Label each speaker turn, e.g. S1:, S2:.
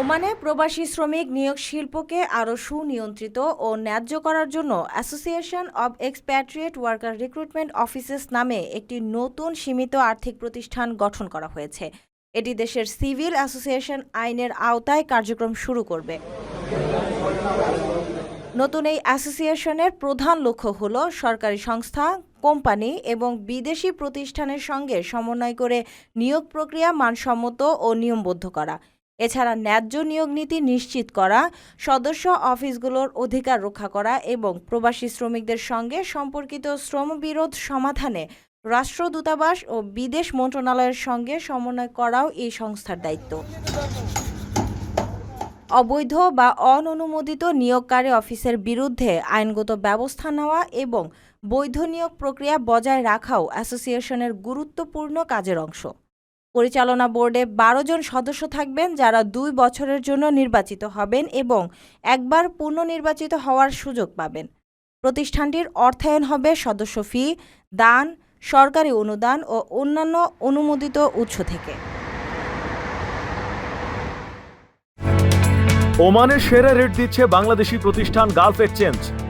S1: ওমানে প্রবাসী শ্রমিক নিয়োগ শিল্পকে আরও সুনিয়ন্ত্রিত ও ন্যায্য করার জন্য association of expatriate worker recruitment offices নামে একটি নতুন সীমিত আর্থিক প্রতিষ্ঠান গঠন করা হয়েছে। এটি দেশের সিভিল অ্যাসোসিয়েশন আইনের আওতায় কার্যক্রম শুরু করবে। নতুন এই অ্যাসোসিয়েশনের প্রধান লক্ষ্য হল সরকারি সংস্থা, কোম্পানি এবং বিদেশি প্রতিষ্ঠানের সঙ্গে সমন্বয় করে নিয়োগ প্রক্রিয়া মানসম্মত ও নিয়মবদ্ধ করা। এছাড়া ন্যায্য নিয়োগ নীতি নিশ্চিত করা, সদস্য অফিসগুলোর অধিকার রক্ষা করা এবং প্রবাসী শ্রমিকদের সঙ্গে সম্পর্কিত শ্রমবিরোধ সমাধানে রাষ্ট্র দূতাবাস ও বিদেশ মন্ত্রণালয়ের সঙ্গে সমন্বয় করাও এই সংস্থার দায়িত্ব। অবৈধ বা অননুমোদিত নিয়োগকারী অফিসের বিরুদ্ধে আইনগত ব্যবস্থা নেওয়া এবং বৈধ নিয়োগ প্রক্রিয়া বজায় রাখাও অ্যাসোসিয়েশনের গুরুত্বপূর্ণ কাজের অংশ। পরিচালনা বোর্ডে বারো জন সদস্য থাকবেন যারা দুই বছরের জন্য নির্বাচিত হবেন এবং একবার পুনর্নির্বাচিত হওয়ার সুযোগ পাবেন। প্রতিষ্ঠানটির অর্থায়ন হবে সদস্য ফি, দান, সরকারি অনুদান ও অন্যান্য অনুমোদিত উৎস থেকে।
S2: ওমানের সেরা রেট দিচ্ছে বাংলাদেশি প্রতিষ্ঠান গালফ এক্সচেঞ্জ।